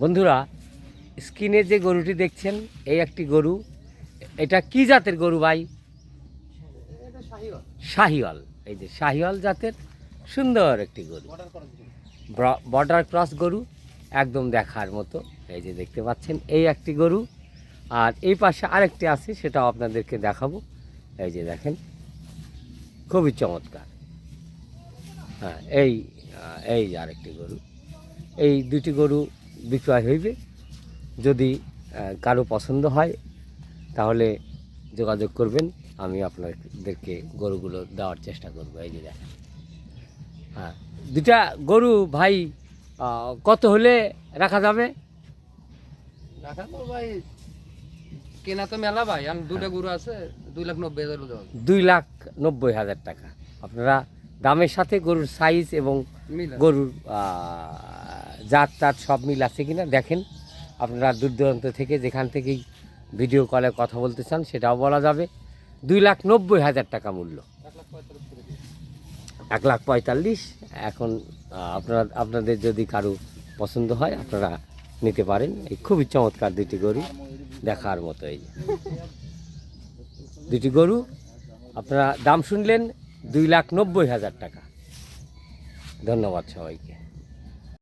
বন্ধুরা স্ক্রিনে যে গরুটি দেখছেন, এই একটি গরু। এটা কি জাতের গরু ভাই? শাহিওয়াল। এই যে শাহিওয়াল জাতের সুন্দর একটি গরু। বর্ডার ক্রস গরু, একদম দেখার মতো। এই যে দেখতে পাচ্ছেন, এই একটি গরু। আর এই পাশে আরেকটি আছে, সেটাও আপনাদেরকে দেখাবো। এই যে দেখেন, খুবই চমৎকার। হ্যাঁ এই এই আরেকটি গরু। এই দুটি গরু বিক্রয় হইবে। যদি কারও পছন্দ হয় তাহলে যোগাযোগ করবেন। আমি আপনাদেরকে গরুগুলো দেওয়ার চেষ্টা করব। এই যে দেখেন। হ্যাঁ। দুটা গরু ভাই কত হলে রাখা যাবে? রাখা তো ভাই কেনা তো মেলা ভাই। আর দুটা গরু আছে দুই লাখ নব্বই হাজার দুই লাখ নব্বই হাজার টাকা। আপনারা দামের সাথে গরুর সাইজ এবং গরুর জাত টাত সব মিল আছে কিনা দেখেন। আপনারা দূর দূরান্ত থেকে যেখান থেকেই ভিডিও কলে কথা বলতে চান, সেটাও বলা যাবে। দুই লাখ নব্বই হাজার টাকা মূল্য। এক লাখ পঁয়তাল্লিশ। এখন আপনারা, আপনাদের যদি কারও পছন্দ হয়, আপনারা নিতে পারেন। এই খুবই চমৎকার দুটি গরু দেখার মতো এই। দুটি গরু, আপনারা দাম শুনলেন দুই লাখ নব্বই হাজার টাকা। ধন্যবাদ সবাইকে।